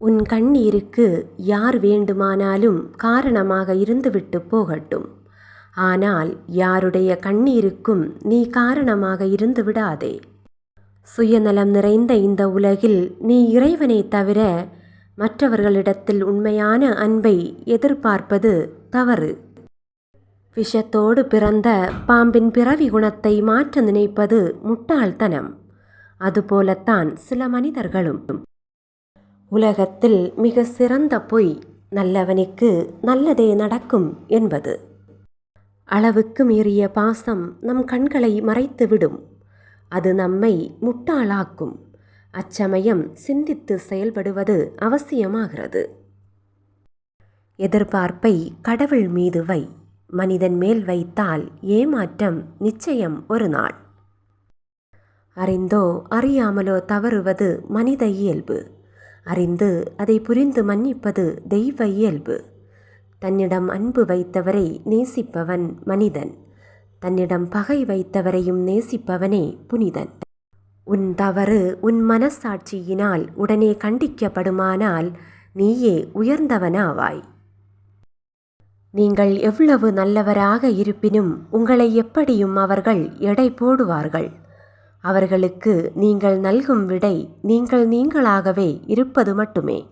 உன் கண்ணீருக்கு யார் வேண்டுமானாலும் காரணமாக இருந்துவிட்டு போகட்டும். ஆனால் யாருடைய கண்ணீருக்கும் நீ காரணமாக இருந்து விடாதே. சுயநலம் நிறைந்த இந்த உலகில் நீ இறைவனை தவிர மற்றவர்களிடத்தில் உண்மையான அன்பை எதிர்பார்ப்பது தவறு. விஷத்தோடு பிறந்த பாம்பின் பிறவி குணத்தை மாற்ற நினைப்பது முட்டாள்தனம். அதுபோலத்தான் சில மனிதர்களும் உலகத்தில் மிக சிறந்த பொய் நல்லவனுக்கு நல்லதே நடக்கும் என்பது. அளவுக்கு மீறிய பாசம் நம் கண்களை மறைத்துவிடும். அது நம்மை முட்டாளாக்கும். அச்சமயம் சிந்தித்து செயல்படுவது அவசியமாகிறது. எதிர்பார்ப்பை கடவுள் மீது வை. மனிதன் மேல் வைத்தால் ஏமாற்றம் நிச்சயம் ஒரு நாள். அறிந்தோ அறியாமலோ தவறுவது மனித இயல்பு. அறிந்து அதை புரிந்து மன்னிப்பது தெய்வ இயல்பு. தன்னிடம் அன்பு வைத்தவரை நேசிப்பவன் மனிதன். தன்னிடம் பகை வைத்தவரையும் நேசிப்பவனே புனிதன். உன் தவறு உன் மனசாட்சியினால் உடனே கண்டிக்கப்படுமானால் நீயே உயர்ந்தவனாவாய். நீங்கள் எவ்வளவு நல்லவராக இருப்பினும் உங்களை எப்படியும் அவர்கள் எடை போடுவார்கள். அவர்களுக்கு நீங்கள் நல்கும் விடை நீங்கள் நீங்களாகவே இருப்பது மட்டுமே.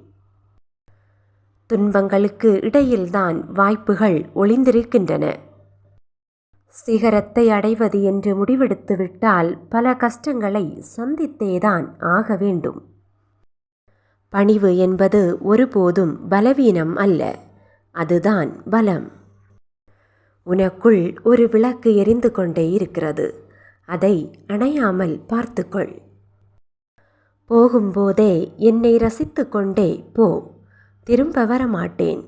துன்பங்களுக்கு இடையில்தான் வாய்ப்புகள் ஒளிந்திருக்கின்றன. சிகரத்தை அடைவது என்று முடிவெடுத்து விட்டால் பல கஷ்டங்களை சந்தித்தேதான் ஆக வேண்டும். பணிவு என்பது ஒருபோதும் பலவீனம் அல்ல அதுதான் பலம். உனக்குள் ஒரு விளக்கு எரிந்து கொண்டே இருக்கிறது. அதை அணையாமல் பார்த்துக்கொள். போகும்போதே என்னை ரசித்து கொண்டே போ. திரும்ப வர மாட்டேன்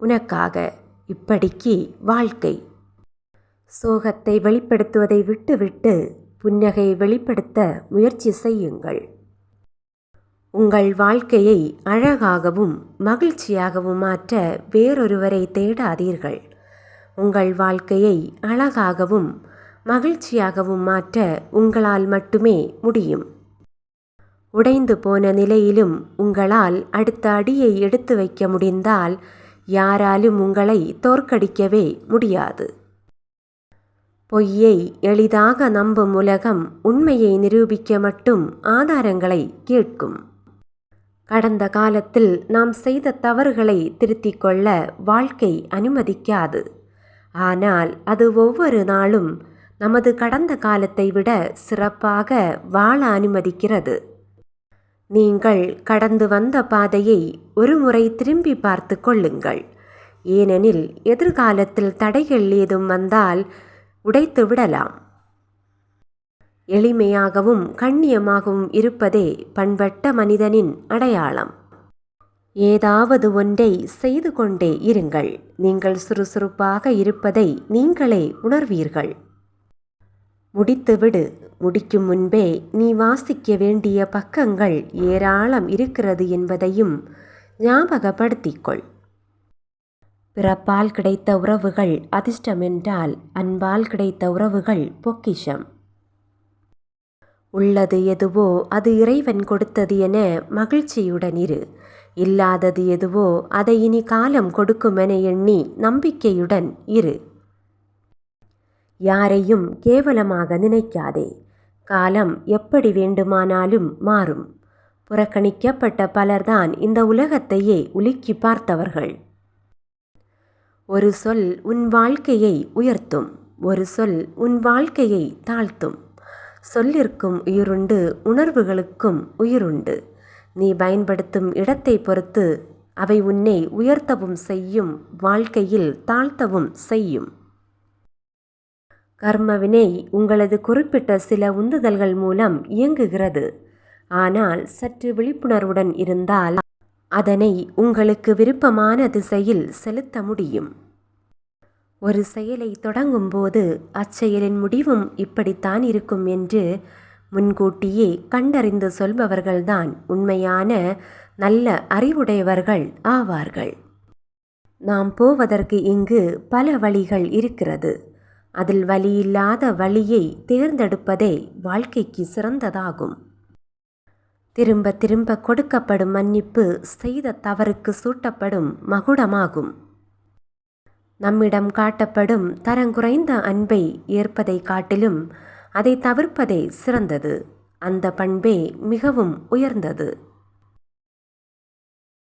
உனக்காக இப்படிக்கு வாழ்க்கை. சோகத்தை வெளிப்படுத்துவதை விட்டுவிட்டு புன்னகை வெளிப்படுத்த முயற்சி செய்யுங்கள். உங்கள் வாழ்க்கையை அழகாகவும் மகிழ்ச்சியாகவும் மாற்ற வேறொருவரை தேடாதீர்கள். உங்கள் வாழ்க்கையை அழகாகவும் மகிழ்ச்சியாகவும் மாற்ற உங்களால் மட்டுமே முடியும். உடைந்து போன நிலையிலும் உங்களால் அடுத்த அடியை எடுத்து வைக்க முடிந்தால் யாராலும் உங்களை தோற்கடிக்கவே முடியாது. பொய்யை எளிதாக நம்பும் உலகம் உண்மையை நிரூபிக்க மட்டும் ஆதாரங்களை கேட்கும். கடந்த காலத்தில் நாம் செய்த தவறுகளை திருத்திக் கொள்ள வாழ்க்கை அனுமதிக்காது. ஆனால் அது ஒவ்வொரு நாளும் நமது கடந்த காலத்தை விட சிறப்பாக வாழ அனுமதிக்கிறது. நீங்கள் கடந்து வந்த பாதையை ஒருமுறை திரும்பி பார்த்து கொள்ளுங்கள். ஏனெனில் எதிர்காலத்தில் தடைகள் ஏதும் வந்தால் உடைத்து விடலாம். எளிமையாகவும் கண்ணியமாகவும் இருப்பதே பண்பட்ட மனிதனின் அடையாளம். ஏதாவது ஒன்றை செய்து கொண்டே இருங்கள். நீங்கள் சுறுசுறுப்பாக இருப்பதை நீங்களே உணர்வீர்கள். முடித்துவிடு. முடிக்கும் முன்பே நீ வாசிக்க வேண்டிய பக்கங்கள் ஏராளம் இருக்கிறது என்பதையும் ஞாபகப்படுத்திக்கொள். பிறப்பால் கிடைத்த உறவுகள் அதிர்ஷ்டமென்றால் அன்பால் கிடைத்த உறவுகள் பொக்கிஷம். உள்ளது எதுவோ அது இறைவன் கொடுத்தது என மகிழ்ச்சியுடன் இரு. இல்லாதது எதுவோ அதை இனி காலம் கொடுக்குமென எண்ணி நம்பிக்கையுடன் இரு. யாரையும் கேவலமாக நினைக்காதே. காலம் எப்படி வேண்டுமானாலும் மாறும். புறக்கணிக்கப்பட்ட பலர்தான் இந்த உலகத்தையே உலுக்கி பார்த்தவர்கள். ஒரு சொல் உன் வாழ்க்கையை உயர்த்தும். ஒரு சொல் உன் வாழ்க்கையை தாழ்த்தும். சொல்லிற்கும் உயிருண்டு உணர்வுகளுக்கும் உயிருண்டு. நீ பயன்படுத்தும் இடத்தை பொறுத்து அவை உன்னை உயர்த்தவும் செய்யும் வாழ்க்கையில் தாழ்த்தவும் செய்யும். கர்மவினை உங்களது குறிப்பிட்ட சில உந்துதல்கள் மூலம் இயங்குகிறது. ஆனால் சற்று விழிப்புணர்வுடன் இருந்தால் அதனை உங்களுக்கு விருப்பமான திசையில் செலுத்த முடியும். ஒரு செயலை தொடங்கும்போது அச்செயலின் முடிவும் இப்படித்தான் இருக்கும் என்று முன்கூட்டியே கண்டறிந்து சொல்பவர்கள்தான் உண்மையான நல்ல அறிவுடையவர்கள் ஆவார்கள். நாம் போவதற்கு இங்கு பல வழிகள் இருக்கிறது. அதில் வழியில்லாத வழியை தேர்ந்தெடுப்பதே வாழ்க்கைக்கு சிறந்ததாகும். திரும்ப திரும்ப கொடுக்கப்படும் மன்னிப்பு செய்த தவறுக்கு சூட்டப்படும் மகுடமாகும். நம்மிடம் காட்டப்படும் தரங்குறைந்த அன்பை ஏற்பதை காட்டிலும் அதை தவிர்ப்பதே சிறந்தது. அந்த பண்பே மிகவும் உயர்ந்தது.